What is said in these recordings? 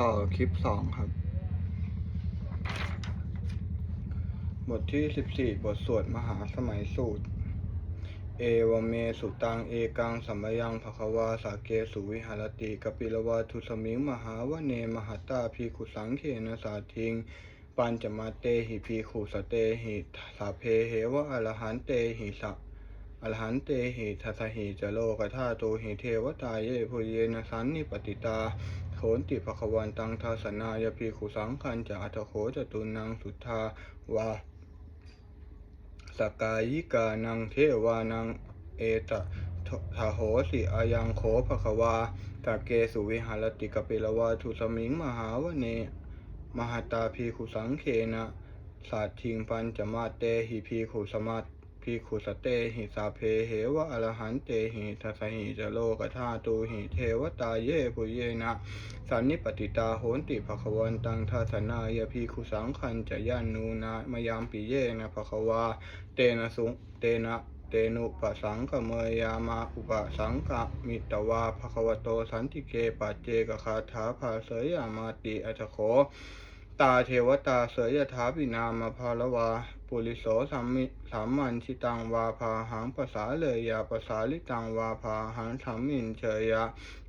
ต่อคลิปสองครับ บทที่สิบสี่บทสวดมหาสมัยสูตร เอวเมสุตัง เอกังสัมยังภควาสาเกสุวิหารติกปิลวาทุสมิงมหาวเนมหตาพีขุสังเขนสาทิงปัญจมาเตหิพีขุสเตหิสาเพเหวะอรหันเตหิสะอรหันเตหิทัสหิจโลกธาตุหิเทวตาเยพุเยนสันนิปติตา โขนติภควันตังทัสนายพีขุสังคันจะอัตโขจตุนังสุทธาวาสกายิกานังเทวานังเอตทโหสิอายังโขภควาตาเกสุวิหารติกปิลวาทุสมิงมหาวเน มหตาพีขุสังเคนะ สาทิงปัญจมาเตหิพีขุสมัต พีขุสเตหิสาเพเหวะอรหันเตหิทัสหิจโลกธาตุหิเทวตาเยปุเยนะสันนิปติตาโหนติภควันตังทัสนายพีขุสังคันจะยานูนามยามปิเยนะภควาเตนะสุงเตนะเตนุปสังกเมยามาอุปสังกมิตวาภควโตสันติเกปัจเจกคาถาภาเสยามาติอัตโข ตาเทวตาเสยถาปินามาภาลวา ปุริโสสัมมิสามมันชิตังวาภาหังภาษาเลยยาภาษาลิตังวาภาหังสัมมินเชยะ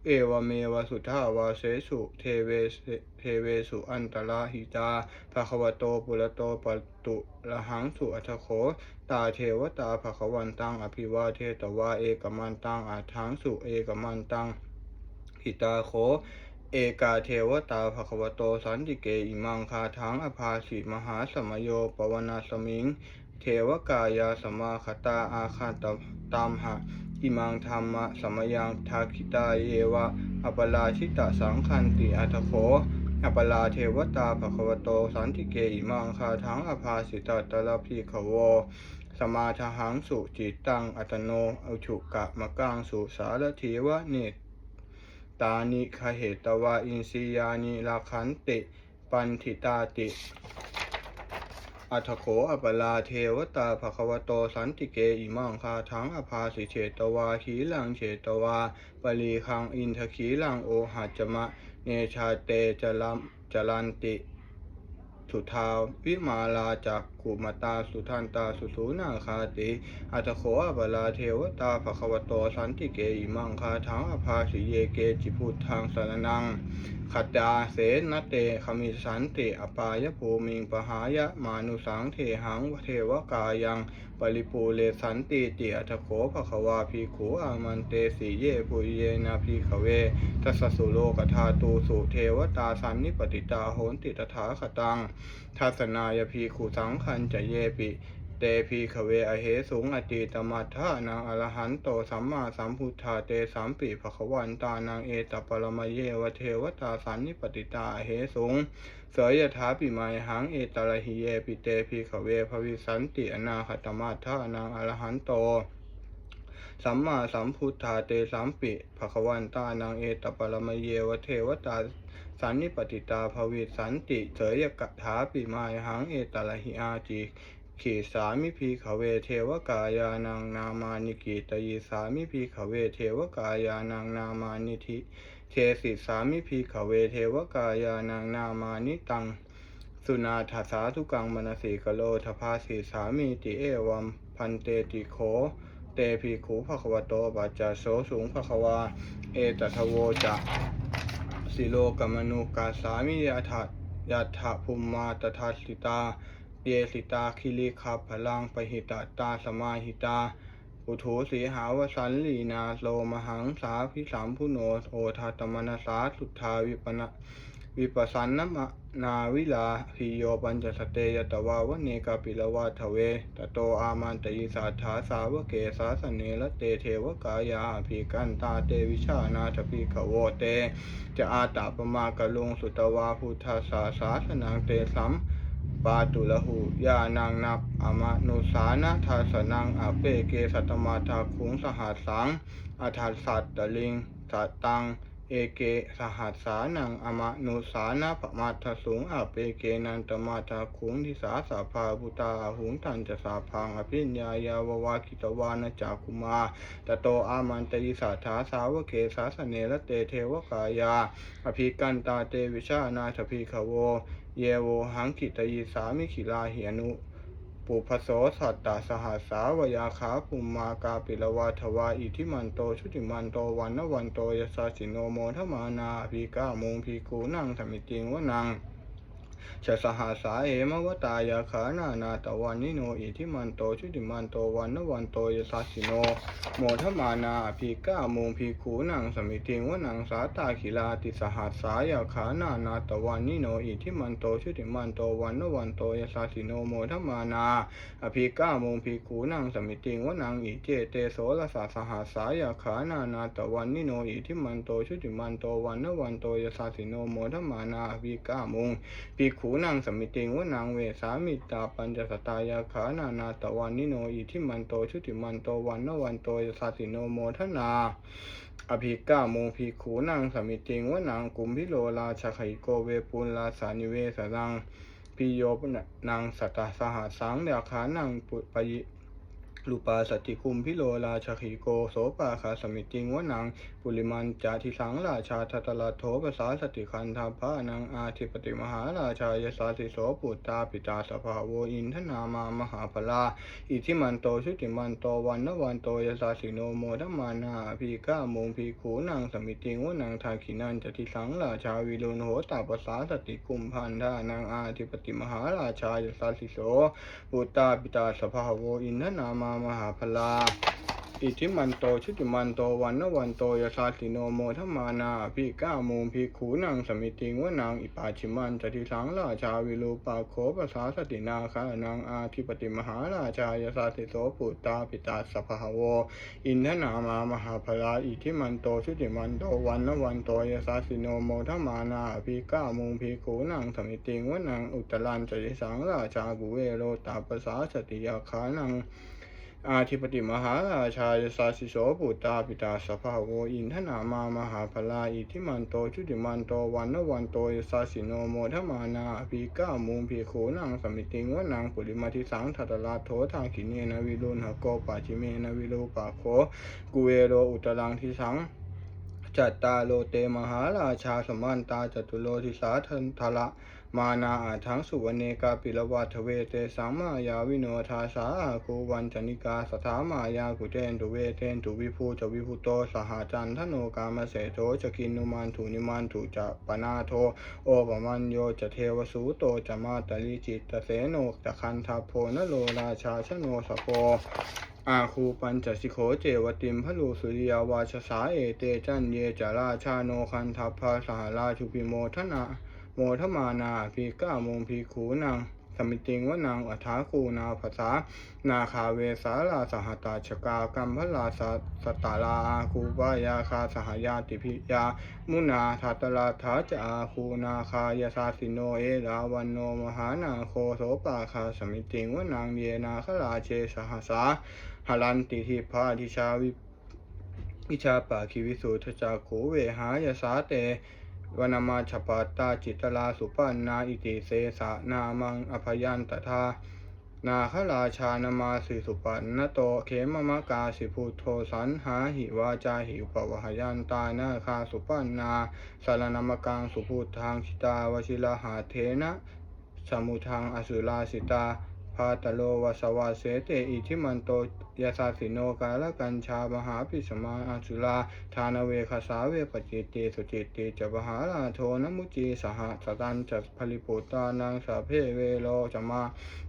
เอวเมวสุทธาวาเสสุเทเวสเทเวสุอันตราหิตาภะควโตปุระโตปตุละหังสุอัตโข ตาเทวตาภะควันตังอภิวาเทตวาเอกมันตังอาทังสุเอกมันตังหิตาโข เอกาเทวตาภควโตสันติเกอิมังคาทังอภาสิมหาสมโยปวนาสมิง เทวกายาสมาคตาอาคาตตามหะอิมังธรรมะสมยังทาคิตาเยวะอปราชิตสังคันติอัตโขอปราเทวตาภควโตสันติเกอิมังคาทังอภาสิตตระพีขโวสมาทหังสุจิตตังอัตโนอุชุกะมะกังสุสารถีวะเนต ตานิคเหตวาอินสียานิลาคันติ ปันทิตาติ อัทโขอปลาเทวตาภควโตสันติเกอิมังคาทังอภาสิเฉตวาขีลังเฉตวา ปรีคังอินทขีลังโอหัจมะ เนชาเตจลัมจลันติ สุทาวิมาลาจากขุมตาสุทันตาสุสูนาคาติอัตโขอปลาเทวตาภควโตสันติเกอิมังคาทังอภาสิเยเกจิพุทธังสรนังขัดดาเสนเตขมิสันติอปายภูมิงปหายะมานุสังเทหังเทวกายัง ปริปูเลสันติติอัตโขภควาพีขูอามันเตสีเยปุเยนาพีขเวทัสสุโลกธาตูสุเทวตาสันนิปติตาโหนติตถาขตังทัศนายพีขูสังคันจะเยปิ เตพีขเวอเหสุงอติตมัทธานังอรหันโตสัมมาสัมพุทธาเตสัมปิภควันตานังเอตปรมเยวเทวตาสันนิปติตาอเหสุงเสยยถาปิมายหังเอตระหิเยปิเตพีขเวภวิสันติอนาคตมัทธานังอรหันโตสัมมาสัมพุทธาเตสัมปิภควันตานังเอตปรมเยวเทวตาสันนิปติตาภวิสันติเสยกถาปิมายหังเอตระหิอาจิ ขีสามิพีขเวเทวกายานังนามานิกิตยิสามิพีขเวเทวกายานังนามานิธิเทสิสามิพีขเวเทวกายานังนามานิตัง สุนาถาสาทุกังมนสีกโลทภาสีสามีติเอวัมพันเตติโขเตพีขูภควโตปัจจโสสูงภควา เอตทโวจะสิโลกมนุกาสามิยาถยาถภูมมาตถาสิตา เยสิตาคิริขับพลังปหิตาตาสมาหิตาอุโถสีหาวสันลีนาโลมหังสาพิสามพุโนโอทาตมนาสาสุทธาวิปนะวิปัสสันนมนาวิลาพิโยปัญจสเตยตวาวเนกาปิลวาทเวตโตอามันตยิสาธาสาวเกสาสเนละเตเทวกายาภิกันตาเตวิชานาทภิขโวเต จะอาตาปมากะลุงสุตวาพุทธาสาสาสนังเตสัม ปาตุลหูยานังนับอมนุสานะทาสนังอาเปเกสัตมาทาคุงสหัสสังอาทัสสัตตลิงสัตตังเอเกสหัสสานังอมะนุสานะปมาทสุงอาเปเกนันตมาทาคุงทิสาสาภาบุตาหุงตันจะสาพังอภิญญายาววาคิตวานะจาคุมาตโตอามันตยิสาธาสาวเกสาสเนระเตเทวกายา อภิกันตาเตวิชานาถพีขโว เยโวหังกิตยิสามิขิลาเหียนุปุพโสสัตตาสหัสสาวยาขาปุมมากาปิลวาทวาอิทิมันโตชุติมันโตวันนวันโตยสาสิโนโมทมานาอภิกามุงพีกูนังธรรมิติงวนัง ชะสหัสาเอมวตายาขานานาตวันนิโนอิทิมันโตชุติมันโตวันนวันโตยสาสิโน โมทมานาอภิก้ามุงพีขูนังสมิติงวนังสาตาขิลาติสหัสสายาขานานาตวันนิโนอิทิมันโตชุติมันโตวันนวันโตยสาสิโนโมทมานาอภิก้ามุงพีขูนังสมิติงวนังอิเจเตโสรสาสหัสสายาขานานาตวันนิโนอิทิมันโตชุติมันโตวันนวันโตยสาสิโนโมทมานาอภิก้ามุงภิขูนังสมิติงวนังเวสามิตาปัญจสตายาขานานาตวันนิโนอิทิมันโตชุติมันโตวันนวันโตยสาสิโนโมทนา อภิกาโมภิกขูนังสมิติงวนังกุมพิโลราชไขโกเวปุลลาสานิเวสรังพิโยปนังสัตตสหัสสังเดาขานังปุปยิ ลูปาสติคุมพิโลราชขีโกโสปาคาสมิติงวนัง ปุริมันจาทิสังราชาทัตตลาโทปสาสติคันธาภานังอาธิปติมหาราชายสาสิโสปุตตาปิตาสภาโวอินทนามามหาพลาอิทิมันโตชุติมันโตวันนวันโตยสาสิโนโมทมานาพีก้ามงพีขูนางสมิติงวนังทาขินันจติสังราชาวิรุณโหตาปสาสติกุมพันธานางอาธิปติมหาราชายสาสิโสปุตตาปิตาสภาโวอินทนามามหาพลา อิทิมันโตชุติมันโตวันนวันโตยาสาสิโนโมทมานาภิก้ามงภิขูนางสมิติงวนางอิปาชิมันจติสังราชาวิรูปาโคปสาสตินาคานางอาธิปติมหาราชายสาสิโสปุตตาปิตาสภาวอินทนามามหาพลาอิทิมันโตชุติมันโตวันนวันโตยาสาสิโนโมทมานาภิก้ามงภิขูนางสมิติงวนางอุตตรันจติสังราชากุเวโรตาปสาสติยาคานัง อาธิปติมหาราชายสาสิโสปุตตาปิตาสภาโวอินทนามามหาพลาอิทิมันโตชุติมันโตวันนวันโตยสาสิโนโมทมานาอภิก้ามุงพีโขนังสมิติงวนางปุริมาทิสังทัตลาโถทางขิเนนวิรุณหโกปาจิเมนวิโลปาโคกุเวโรอุตรังทิสังจัตตาโลเตมหาราชาสมันตาจตุโลทิสาทันทละ มานาอาทังสุวเนกาปิลวัตเวเตสัมมายาวิโนทาสาอาคูวันจนิกาสถามายากุเตนตุเวเทนตุวิภูจวิภูโตสหจันทโนกามเสโทจกินุมันถุนิมันถุจะปนาโทโอปมัญโยจะเทวสูโตจะมาตลิจิตเสโนจะคันทาโพนโลราชาชโนสโปอาคูปัญจสิโขเจวติมพลูสุริยาวาชสาเอเตจันเยจาราชาโนคันทัพพาสหราชุปิโมทนา โมทมานาพีก้ามงพีขูนางสมิติงวนางอัฐาคูนาภาษา นาคาเวสาลาสหตาชกากัมพลาสสตาลาอาคูปายาคาสหายาติพิยา มุนาทัตลาทาจาอาคูนาคายาสาสิโนเอราวันโนมหานาโคโสปาคาสมิติงวนางเยนาคลาเชสหสาหลันติทิพาทิชาวิวิชาปาคิวิสุทจาโขเวหายาสาเต วนามาชปาตาจิตลาสุปันนาอิติเสสะนามังอภยันตทานาคราชานามาสิสุปันนโตเขมมะกาสิพุทโธสันหาหิวาจาหิปวหยันตานาคาสุปันนาสารนามกังสุพุทธังชิตาวชิลาหาเทนะสมุทังอสุราสิตาาตโลวสวาเสเตอิทิมันโตยาสาสิโนกาลกัญชามหาปิสมาอสุราทานเวคาสาเวปจิตติสุจิตติจะมหาลาโทนมุจีสหสตันจะผลิปุตานังสาเพเวโลจะมา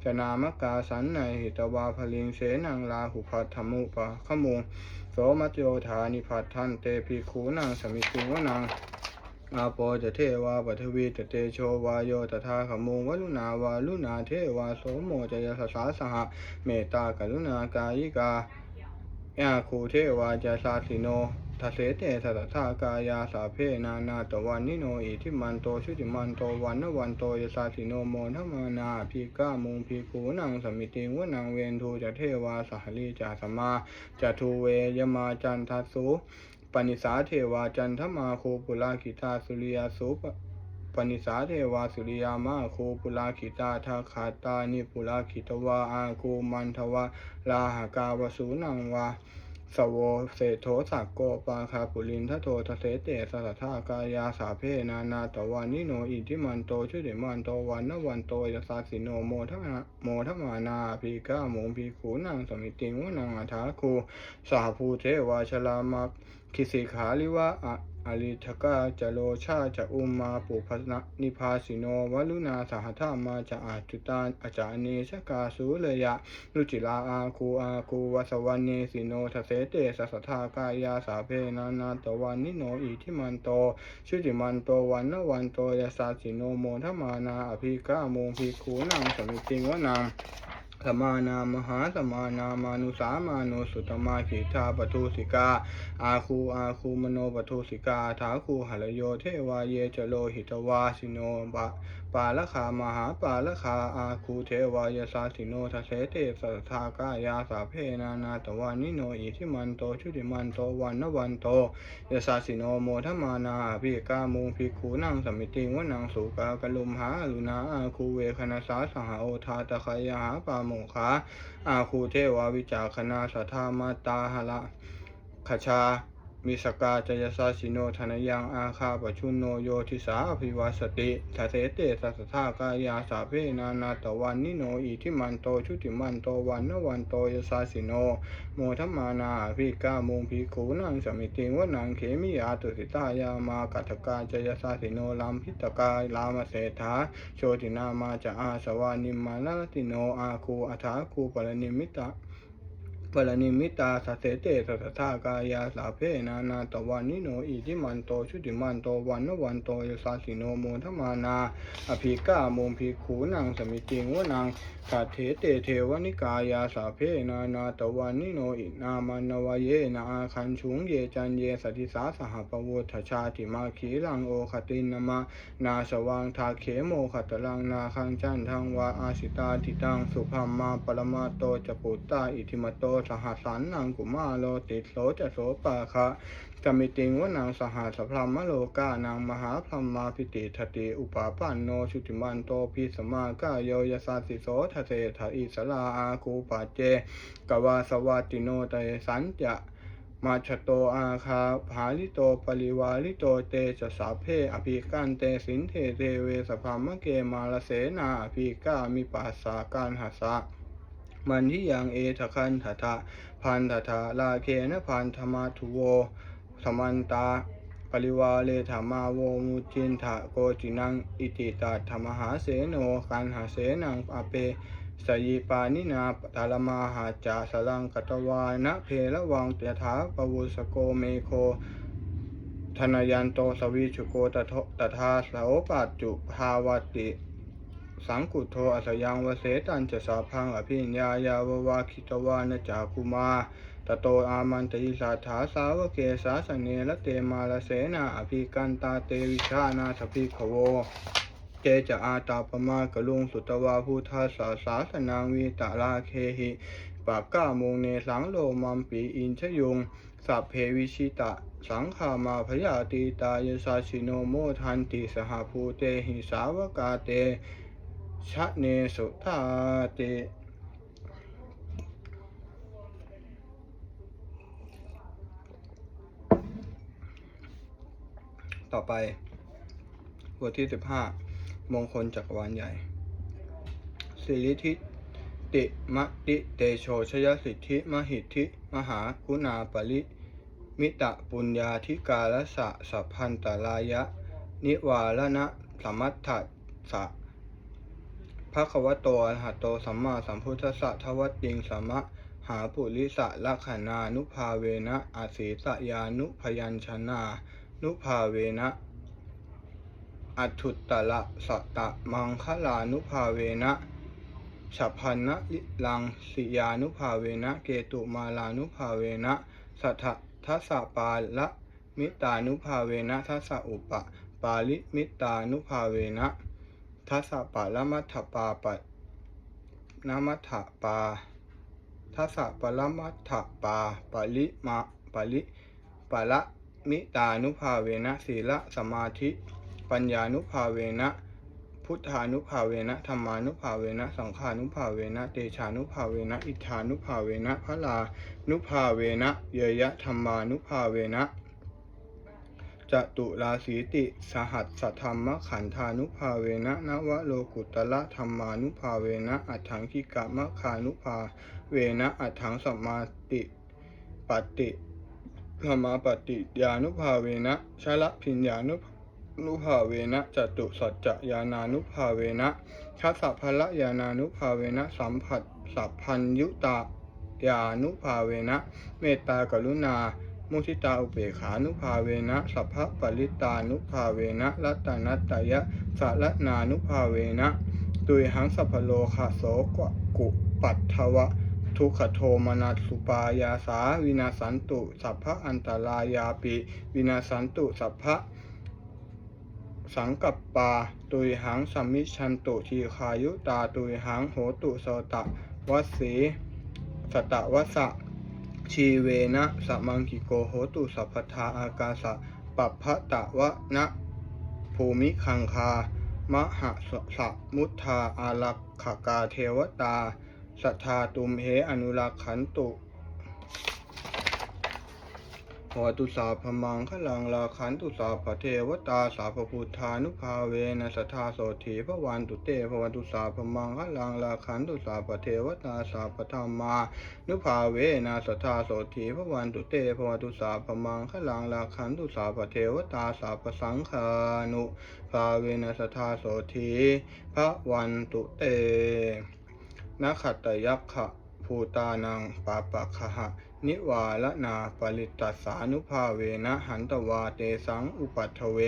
จนามกาสันในหิตวาพลิงเสนังลาหุพัทธมุปะขมุงโสมัจโยธานิพัททันเตปิคูนังสมิติงวนัง อาโปจะเทวาปัทวีจะเตโชวาโยตถาขมงวลุนาวาลุนาเทวาโสโมจะยสสาสหะเมตตากรุณากายิกายาคูเทวาจะสาสิโนทเสเตสัตถากายาสาเพนานาตวันนิโนอิทิมันโตชุติมันโตวันนวันโตยสาสิโนโมทมานาพีก้ามุงพีกูนังสมิติงวนังเวนทูจะเทวาสหลีจะสมาจะทูเวยมาจันทัสสุ ปณิสาเทวาจันทมาโคปุลาคิตาสุริยาโสปปณิสาเทวาสุริยามาโคปุลาคิตาทาคาตานิปุลาคิตวาอาโกมันทวาลาหากาวสูนังวาสโวเศโทสักโกปาคาปุลินทโททเสเตสสะทากายาสาเพนานาตวานิโนอิทิมันโตชุติมันโตวันนวันโตยสาสิโนโมทมาโมทมานาพีกาโมงพีขูนางสมิติงวนังอัฏฐาคูสหภูเทวาชลามัก คิสิขาลิวะอะอลิทกาจโลชาจะอุมมาปุพนะนิพาสิโนวลุนาสหธามาจะอาจุตานอาจาเนชกาสูเลยะรุจิลาอาคูอาคูวัสวันเนสิโนทเสเตสัสสทากายาสาเพนานาตวันนิโนอิทิมันโตชุติมันโตวันนวันโตยสาสิโนโมทมานาอภิกาโมงภิกขูนังสมิติงวนัง สมานามหาสมานามานุสามานุสุตมาขีธาปทุสิกา อาคูอาคูมโนปทุสิกาถาคูหะรโยเทวาเยจโลหิตวาสิโนบะปาละคามหาปาละคาอาคูเทวายสาสิโนทเสเตสัทากายาสาเพนานาตวานิโนอิทิมันโตชุติมันโตวันนวันโตยสาสิโนโมทมานาภิกามุงภิกขูนังสมิติงวนังสุกากลุมหาลุนาอาคูเวคณสาสหโอทาตะคายหาปามโมคาอาคูเทวาวิจาคณาสัทธามาตาหละขชา มิสกาจยสาสิโนธนยังอาคาปชุนโนโยทิสาภิวาสติทเสเตสัสสทากายาสาเพนานาตวันนิโนอิทิมันโตชุติมันโตวันนวันโตยสาสิโน โมทัมานาภิกามุงภิกขูนังสมิติงวนังเขมิยาตุสิตายามากัตกาจยสาสิโนลัมพิตกาลามเสถาโชตินามาจะอาสวานิมมาลติโนอาคูอัฐาคูปรนิมิตะ ปรนิมิตาสเสเตสัสทากายาสาเพนานาตวันนิโนอิทิมันโตชุติมันโตวันนวันโตยสาสิโนโมทมานา อภิกาโมงภิขูนังสมิติงวนังสัทเถเตเทวนิกายาสาเพนานาตวันนิโนอินามันนวเยนาอาคันชุงเยจันเยสติสาสหปวุทชาติมาขีลังโอคตินนามานาสวังทาเขโมขัตลังนาคังจันทังวาอาสิตาทิตังสุภามมาปรมาโตจปุตตาอิทิมโตสหสันนังกุมาโลติโสจะโสปาคะกมิติงวนางสหสพรมโลกานางมหาพรหมาพิติทติอุปาปันโนชุติมันโตพิสมากายโยยสาสิโสทเทถอิสลาอาคูปาเจกวาสวัติโนเตสันจะมาชโตอาคาภาลิโตปริวาลิโตเตจะสาเพอภิกันเตสินเทเทเวสภามะเกมาลเสนาอภิกามิปัสสาการหัสสะ มันที่ยังเอทะคันทะทะพันทะทะลาเคนะพันธมาทุโวสมันตาปริวาเลธรรมาโวมุจินทะโกจินังอิติตาธรรมหาเสโนกันหาเสนังอเปสยิปานินาตาลมาหาจาสลังกตวานะเพละวังเตถาปวุสโกเมโคธนยันโตสวิชุโกตทตถาสาวปัจจุภาวติ สังกุโทอัสยังวเสตันจะสาพังอภิญญายาววาคิตวานจาคุมาตโตอามันติสาถาสาวเกสาสเนละเตมาลเสนาอภิกันตาเตวิชานาสภิขโวเจจะอาตาปมากะลุงสุตวาพุทธาสาสาสนางวีตาลาเคหิปากก้าโมงเนสังโลมัมปีอินชยุงสัพเพวิชิตะสังขามาพยาตีตายสาชิโนโมทันติสหภูเตหิสาวกาเต ชะเนสุทาเตต่อไปบทที่สิบห้ามงคลจักรวาลใหญ่ สิริทิติมะติเตโชชยสิทธิมหิทธิ มหาคุณาปริมิตะปุญญาธิกาลสะสัพพันตรายะ นิวาลนะสมัตถะสะ ภะควโตอระหะโตสัมมาสัมพุทธัสสะทวัตติงสมะหาปุริสะลักขณานุภาเวนะอาศีสยานุพยัญชนะ นุภาเวนะอัตุตตะละสะตะมังคลานุภาเวนะฉัพพันนะลิลังสิยานุภาเวนะเกตุมาลานุภาเวนะสัทธทัสสปาละมิตานุภาเวนะทัสสอุปะปาลิมิตานุภาเวนะ ทัสสะปาละมัทถปาปะนามัทถปาทัสสะปะละมัทถปาปาลิมาปาลิปะละมิตานุภาเวนะศีลสมาธิ ปัญญานุภาเวนะพุทธานุภาเวนะธรรมานุภาเวนะสังฆานุภาเวนะเตชานุภาเวนะอิทธานุภาเวนะพระลานุภาเวนะเยยะธรรมานุภาเวนะ จตุราสีติ สหัสสธรรมขันธานุภาเวนะนวโลกุตละธรรมานุภาเวนะอัฏฐังคิกะมะคานุภาเวนะอัฏฐังสัมมาติปฏิธรรมาปฏิญานุภาเวนะชละพิญญานุนุภาเวนะจตุสัจจญาณานุภาเวนะชัสสะพละญาณานุภาเวนะสัมผัสสัพพัญยุตายานุภาเวนะ เมตตากรุณา มุทิตาอุเบกขานุภาเวนะสัพพะปริตานุภาเวนะรัตนัตตยะสารนานุภาเวนะตุยหังสัพพโลคาโสกะกุปัตถวะ ทุขโทมนัสสุปายาสาวินาสันตุสัพพะอันตรายาปิ วินาสันตุสัพพะสังกัปปาตุยหังสัมมิชันตุทีคายุตาตุยหังโหตุโสตะวัสีสตะวสะ ชีเวนะสัมังกิโกโหตุสัพพทาอากาสะปัปพะตะวะนะภูมิคังคามหะสสะมุทธาอารักขกาเทวตาสัทธาตุมเหอนุรักขันตุ หวตุสาพมังคลังลาขันตุสาพเทวตาสาพพุทธานุภาเวนะสัทธาโสถีพระวันตุเตภวตุสาพมังคลังลาขันตุสาพเทวตาสาพธรรมานุภาเวนะสัทธาโสถีพระวันตุเตภวตุสาพมังคลังลาขันตุสาพเทวตาสาพสังฆานุภาเวนะสัทธาโสถีพระวันตุเตนขัตตยักขะภูตานังปาปะคะหะ นิวาลนาปริตตสานุภาเวนะหันตวาเตสังอุปัฏฐเว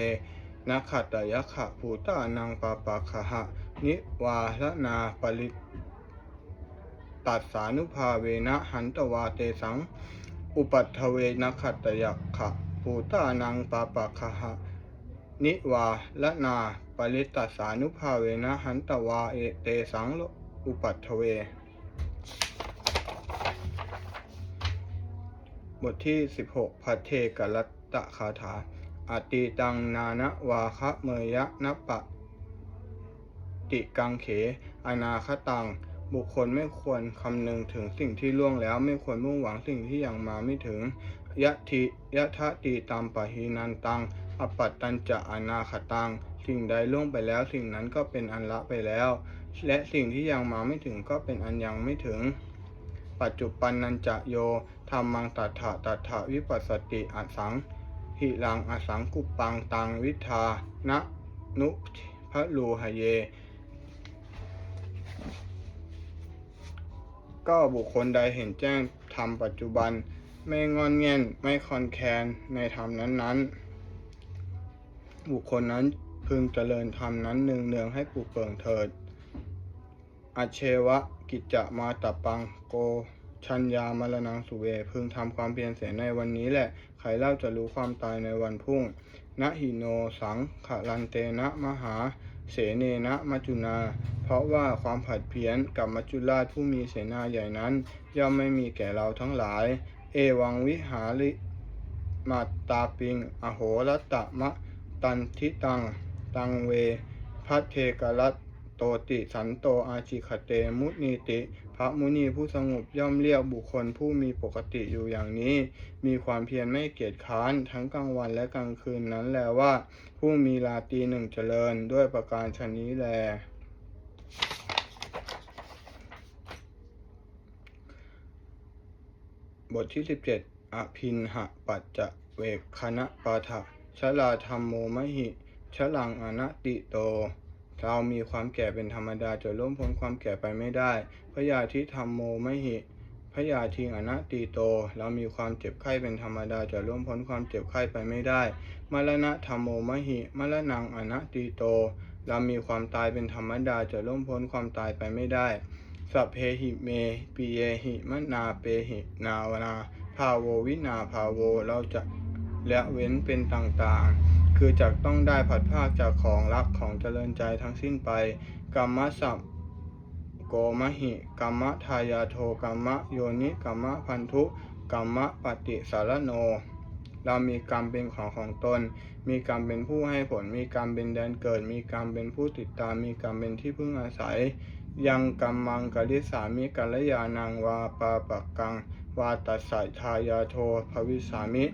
นัขัตยักขะภูตานังปาปะคะหะนิวาลนาปริตตัสานุภาเวนะหันตวาเตสัง อุปัฏฐเวนัขัตยักขะภูตานังปาปะคะหะนิวาลนาปริตตัสานุภาเวนะหันตวาเอเตสังโลอุปัฏฐเว บทที่ 16 พัทเทกรัตตะคาถาอติตังนานะวาคะเมยะนปะ ติกังเข อนาคตัง บุคคลไม่ควรคำนึงถึงสิ่งที่ล่วงแล้วไม่ควรมุ่งหวังสิ่งที่ยังมาไม่ถึงยะทิยะทะตีตามปะหีนันตัง อปัตตัญจะอนาคตัง สิ่งใดล่วงไปแล้วสิ่งนั้นก็เป็นอันละไปแล้ว และสิ่งที่ยังมาไม่ถึงก็เป็นอันยังไม่ถึง ปัจจุปันนันจะโย ธรรมังตัฏฐะตัฏฐะวิปัสสติอสังหิรังอสังกุปังตังวิทานะนุพระลูหเย ก็บุคคลใดเห็นแจ้งธรรมปัจจุบัน ไม่งอนแง่นไม่คอนแคนในธรรมนั้นๆ บุคคลนั้นพึงเจริญธรรมนั้นเนืองๆให้ปลุกเปิงเถิดอเชวะกิจจะมาตปังโก ชัญญามรณังสุเวพึงทำความเพียรเสียในวันนี้แหละใครเล่าจะรู้ความตายในวันพุ่งนะหิโนสังขลันเตนะมหา เสเนนะมัจุนา เพราะว่าความผัดเพี้ยนกับมัจจุราชผู้มีเสนาใหญ่นั้น ย่อมไม่มีแก่เราทั้งหลาย เอวังวิหาริมาตาปิง อโหรตะมะ ตันทิตัง ตังเว พัทเทกรัต ตติสันโตอาชิคเตมุนีติ พระมุนีผู้สงบย่อมเรียกบุคคลผู้มีปกติอยู่อย่างนี้ มีความเพียรไม่เกียจค้านทั้งกลางวันและกลางคืนนั้นแลว่า ผู้มีราตีหนึ่งเจริญด้วยประการชนนี้แลบทที่ 17 อภินหะปัจจะเวกคณะปาทะชลาธรรมโมมหิชลังอนัติโต เรามีความแก่เป็นธรรมดาจะล่วงพ้นความแก่ไปไม่ได้ พยาธิธรรมโมมหิพยาธิอนัตติโต เรามีความเจ็บไข้เป็นธรรมดาจะล่วงพ้นความเจ็บไข้ไปไม่ได้ มรณะธรรมโมมหิ มรณังอนัตติโต เรามีความตายเป็นธรรมดาจะล่วงพ้นความตายไปไม่ได้ สัพเพหิเมปิเยหิมนาเปหินาวนา ภาโววินาภาโว เราจะละเว้นเป็นต่างๆ คือจะต้องได้ผัดภาคจากของรักของเจริญใจทั้งสิ้นไป กรรมสัพโกมหิกรรมทายาโทกรรมโยนิกรรมพันธุกรรมปฏิสารโน เรามีกรรมเป็นของของตน มีกรรมเป็นผู้ให้ผล มีกรรมเป็นแดนเกิด มีกรรมเป็นผู้ติดตาม มีกรรมเป็นที่พึ่งอาศัย ยังกรรมังกริสามิกัลยานังวาปาปักกัง วาตัสสะทายาโทภวิสามิ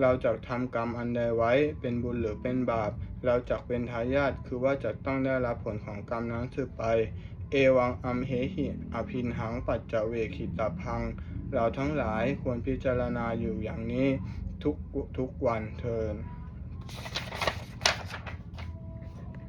เราจะทำกรรมอันใดไว้เป็นบุญหรือเป็นบาป เราจะเป็นทายาทคือว่าจะต้องได้รับผลของกรรมนั้นสืบไป เอวังอัมเหหิอภินหังปัจจเวคิตาพัง เราทั้งหลายควรพิจารณาอยู่อย่างนี้ทุกทุกวันเทิน